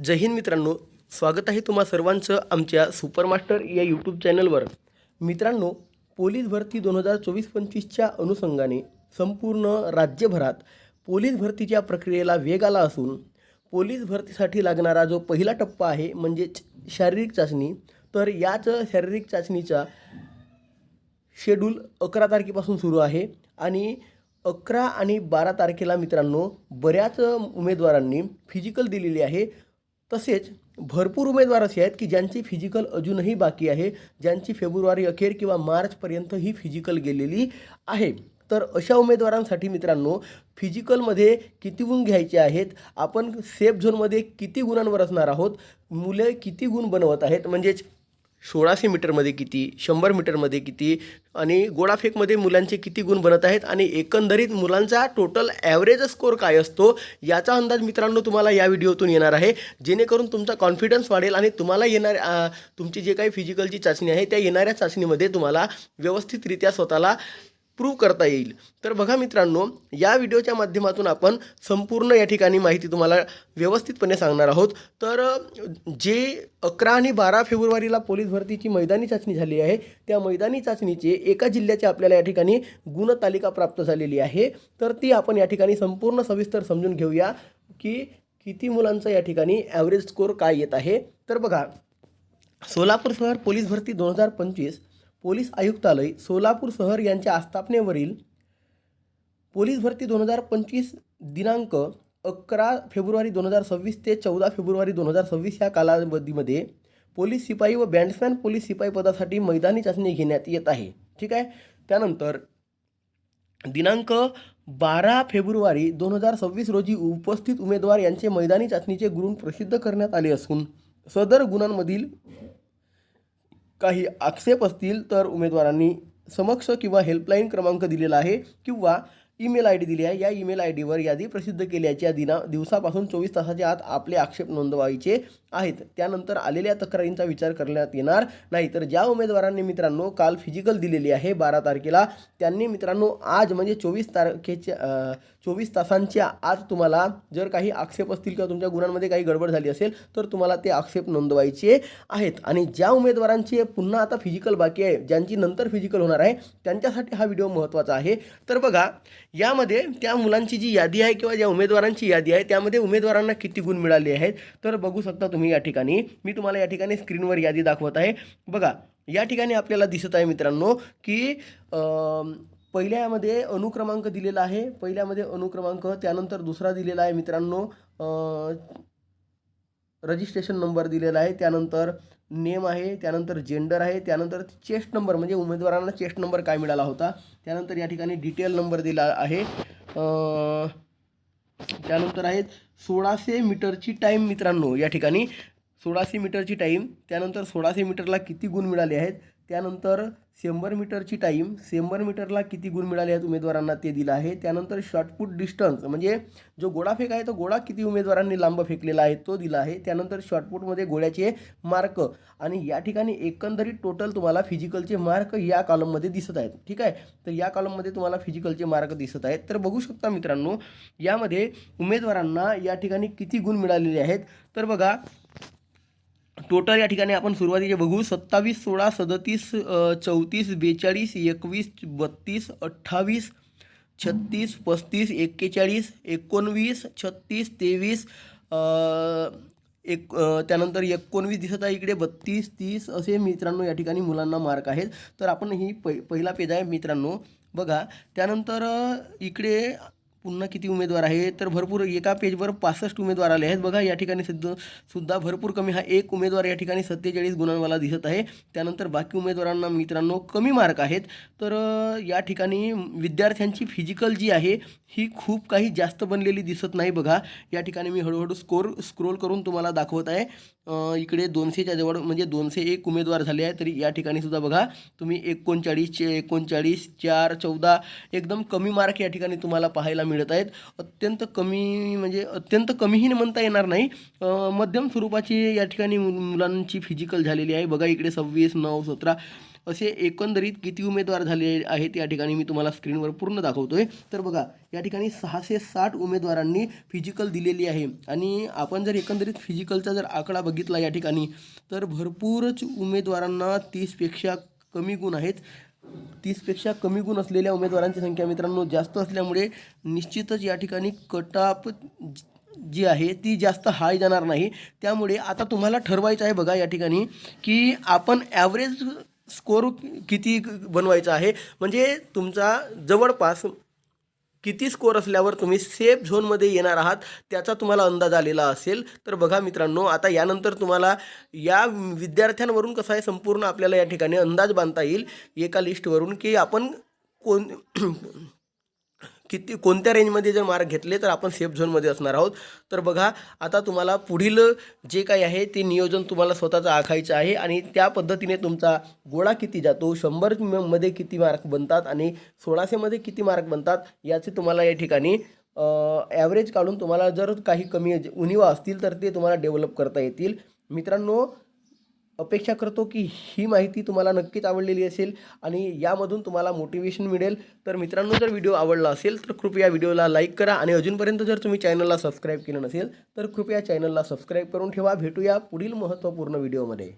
जय हिंद मित्रांनो स्वागत आहे तुम्हा सर्वांचं आमच्या सुपरमास्टर या यूट्यूब चॅनलवर. मित्रांनो पोलीस भरती दोन हजार चोवीस पंचवीसच्या अनुषंगाने संपूर्ण राज्यभरात पोलीस भरतीच्या प्रक्रियेला वेग आला असून पोलीस भरतीसाठी लागणारा जो पहिला टप्पा आहे म्हणजेच शारीरिक चाचणी तर याच शारीरिक चाचणीचा शेड्यूल अकरा तारखेपासून सुरू आहे आणि अकरा आणि बारा तारखेला मित्रांनो बऱ्याच उमेदवारांनी फिजिकल दिलेली आहे. तसेच भरपूर उमेदवार असे आहेत की ज्यांची फिजिकल अजूनही बाकी आहे ज्यांची फेब्रुवारी अखेर किंवा मार्चपर्यंत ही फिजिकल गेलेली आहे. तर अशा उमेदवारांसाठी मित्रांनो फिजिकलमध्ये किती गुण घ्यायचे आहेत आपण सेफ झोनमध्ये किती गुणांवर असणार आहोत मुले किती गुण बनवत आहेत म्हणजेच सोळाशे मीटरमध्ये किती शंभर मीटरमध्ये किती आणि गोळाफेकमध्ये मुलांचे किती गुण बनत आहेत आणि एकंदरीत मुलांचा टोटल ॲव्हरेज स्कोअर काय असतो याचा अंदाज मित्रांनो तुम्हाला या व्हिडिओतून येणार आहे. जेणेकरून तुमचा कॉन्फिडन्स वाढेल आणि तुम्हाला येणार तुमची जे काही फिजिकलची चाचणी आहे त्या येणाऱ्या चाचणीमध्ये तुम्हाला व्यवस्थितरित्या स्वतःला प्रूव्ह करता येईल. तर बघा मित्रांनो या व्हिडिओच्या माध्यमातून आपण संपूर्ण या ठिकाणी माहिती तुम्हाला व्यवस्थितपणे सांगणार आहोत. तर जे अकरा आणि बारा फेब्रुवारीला पोलीस भरतीची मैदानी चाचणी झाली आहे त्या मैदानी चाचणीचे एका जिल्ह्याची आपल्याला या ठिकाणी गुणतालिका प्राप्त झालेली आहे. तर ती आपण या ठिकाणी संपूर्ण सविस्तर समजून घेऊया की किती मुलांचा या ठिकाणी ॲव्हरेज स्कोअर काय येत आहे. तर बघा सोलापूर शहर पोलीस भरती दोन हजार पंचवीस पोलीस आयुक्तालय सोलापूर शहर यांच्या आस्थापनेवरील पोलीस भरती दोन हजार पंचवीस दिनांक अकरा फेब्रुवारी दोन हजार सव्वीस ते चौदा फेब्रुवारी दोन हजार सव्वीस या कालावधीमध्ये पोलीस शिपाई व बँड्समॅन पोलीस शिपाई पदासाठी मैदानी चाचणी घेण्यात येत आहे. ठीक आहे? त्यानंतर दिनांक बारा फेब्रुवारी दोन हजार सव्वीस रोजी उपस्थित उमेदवार यांचे मैदानी चाचणीचे गुण प्रसिद्ध करण्यात आले असून सदर गुणांमधील काही आक्षेप असतील तर उमेदवारांनी समक्ष किंवा हेल्पलाईन क्रमांक दिलेला आहे किंवा ईमेल आय डी दिली आहे. या ईमेल आय डीवर यादी प्रसिद्ध केल्याच्या दिना दिवसापासून चोवीस तासाच्या आत आपले आक्षेप नोंदवायचे आहेत. त्यानंतर आलेल्या तक्रारींचा विचार करण्यात येणार नाही. तर ज्या उमेदवारांनी मित्रांनो काल फिजिकल दिलेली आहे बारा तारखेला त्यांनी मित्रांनो आज म्हणजे चोवीस तारखेच्या चोवीस तासांच्या आज तुम्हाला जर काही आक्षेप असतील किंवा तुमच्या गुणांमध्ये काही गडबड झाली असेल तर तुम्हाला ते आक्षेप नोंदवायचे आहेत. आणि ज्या उमेदवारांचे पुन्हा आता फिजिकल बाकी आहे ज्यांची नंतर फिजिकल होणार आहे त्यांच्यासाठी हा व्हिडिओ महत्त्वाचा आहे. तर बघा यामध्ये त्या मुलांची जी यादी आहे किंवा ज्या उमेदवारांची यादी आहे त्यामध्ये उमेदवारांना किती गुण मिळाले आहेत तर बघू शकता तुम्ही या ठिकाणी. मी तुम्हाला या ठिकाणी स्क्रीनवर यादी दाखवत आहे. बघा या ठिकाणी आपल्याला दिसत आहे मित्रांनो की पहिल्यामध्ये अनुक्रमांक दिलेला आहे. पहिल्यामध्ये अनुक्रमांक त्यानंतर दुसरा दिलेला आहे मित्रांनो रजिस्ट्रेशन नंबर दिलेला आहे. त्यानंतर नेम आहे त्यानंतर जेंडर आहे त्यानंतर चेस्ट नंबर म्हणजे उमेदवारांना चेस्ट नंबर काय मिळाला होता. त्यानंतर या ठिकाणी डिटेल नंबर दिला आहे. त्यानंतर आहेत सोळाशे मीटरची टाईम मित्रांनो या ठिकाणी. सोळाशे मीटरची टाईम त्यानंतर सोळाशे मीटरला किती गुण मिळाले आहेत? त्यानंतर शंभर मीटरची टाईम शंभर मीटरला किती गुण मिळाले आहेत उमेदवारांना ते दिलं आहे. त्यानंतर शॉर्टपुट डिस्टन्स म्हणजे जो गोळाफेक आहे तो गोळा किती उमेदवारांनी लांब फेकलेला आहे तो दिला आहे. त्यानंतर शॉर्टपुटमध्ये गोळ्याचे मार्क आणि या ठिकाणी एकंदरीत टोटल तुम्हाला फिजिकलचे मार्क या कॉलममध्ये दिसत आहेत. ठीक आहे? तर या कॉलममध्ये तुम्हाला फिजिकलचे मार्क दिसत आहेत. तर बघू शकता मित्रांनो यामध्ये उमेदवारांना या ठिकाणी किती गुण मिळालेले आहेत. तर बघा टोटल या ठिकाणी आपण सुरुवातीचे बघू. सत्तावीस सोळा सदतीस चौतीस बेचाळीस एकवीस बत्तीस अठ्ठावीस छत्तीस पस्तीस एक्केचाळीस एकोणवीस छत्तीस तेवीस एक त्यानंतर एकोणवीस दिसत आहे इकडे. बत्तीस तीस असे मित्रांनो या ठिकाणी मुलांना मार्क आहेत. तर आपण ही पै पहिला पेज आहे मित्रांनो. बघा. त्यानंतर इकडे पुन्हा किती उमेदवार आहे? तर भरपूर एका पेजवर पासष्ट उमेदवार आले आहेत. बघा या ठिकाणी सुद्धा सुद्धा भरपूर कमी. हा एक उमेदवार या ठिकाणी सत्तेचाळीस गुणांवाला दिसत आहे. त्यानंतर बाकी उमेदवारांना मित्रांनो कमी मार्क आहेत. तर या ठिकाणी विद्यार्थ्यांची फिजिकल जी आहे ही खूप काही जास्त बनलेली दिसत नाही बघा. या ठिकाणी मी हळूहळू स्कोर स्क्रोल करून तुम्हाला दाखवत आहे. इकडे दोनशेच्या जवळ म्हणजे दोनशे एक उमेदवार झाले आहे तरी या ठिकाणी सुद्धा बघा तुम्ही एकोणचाळीसचे एकोणचाळीस चार चौदा एकदम कमी मार्क या ठिकाणी तुम्हाला पाहायला मिळत आहेत. अत्यंत कमी म्हणजे अत्यंत कमीही म्हणता येणार नाही. मध्यम स्वरूपाची या ठिकाणी मु- मुलांची फिजिकल झालेली आहे. बघा इकडे सव्वीस नऊ सतरा असे एकंदरीत किती उमेदवार झाले आहेत या ठिकाणी मी तुम्हाला स्क्रीनवर पूर्ण दाखवतो आहे तर बघा या ठिकाणी सहाशे साठ उमेदवारांनी फिजिकल दिलेली आहे. आणि आपण जर एकंदरीत फिजिकलचा जर आकडा बघितला या ठिकाणी तर भरपूरच उमेदवारांना तीसपेक्षा कमी गुण आहेत. तीसपेक्षा कमी गुण असलेल्या उमेदवारांची संख्या मित्रांनो जास्त असल्यामुळे निश्चितच या ठिकाणी कटाप जी आहे ती जास्त हाय जाणार नाही. त्यामुळे आता तुम्हाला ठरवायचं आहे बघा या ठिकाणी की आपण ॲव्हरेज स्कोर किती बनवायचा आहे. म्हणजे तुमचा जवळपास किती स्कोअर असल्यावर तुम्ही सेफ झोनमध्ये येणार आहात त्याचा तुम्हाला अंदाज आलेला असेल. तर बघा मित्रांनो आता यानंतर तुम्हाला या विद्यार्थ्यांवरून कसं आहे संपूर्ण आपल्याला या ठिकाणी अंदाज बांधता येईल एका लिस्टवरून की आपण कोण किती कोणत्या रेंजमध्ये जर मार्क घेतले तर आपण सेफ झोनमध्ये असणार आहोत. तर बघा आता तुम्हाला पुढील जे काही आहे ते नियोजन तुम्हाला स्वतःचं आखायचं आहे आणि त्या पद्धतीने तुमचा गोळा किती जातो शंभरमध्ये किती मार्क बनतात आणि सोळाशेमध्ये किती मार्क बनतात याचे तुम्हाला या ठिकाणी ॲव्हरेज काढून तुम्हाला जर काही कमी उणिवा असतील तर ते तुम्हाला डेव्हलप करता येतील. मित्रांनो अपेक्षा करतो की ही माहिती तुम्हाला नक्कीच आवडलेली असेल आणि यामधून तुम्हाला मोटिवेशन मिळेल. तर मित्रांनो जर व्हिडिओ आवडला असेल तर कृपया व्हिडिओला लाईक करा आणि अजूनपर्यंत जर तुम्ही चॅनलला सबस्क्राईब केलं नसेल तर कृपया चॅनलला सबस्क्राईब करून ठेवा. भेटूया पुढील महत्त्वपूर्ण व्हिडिओमध्ये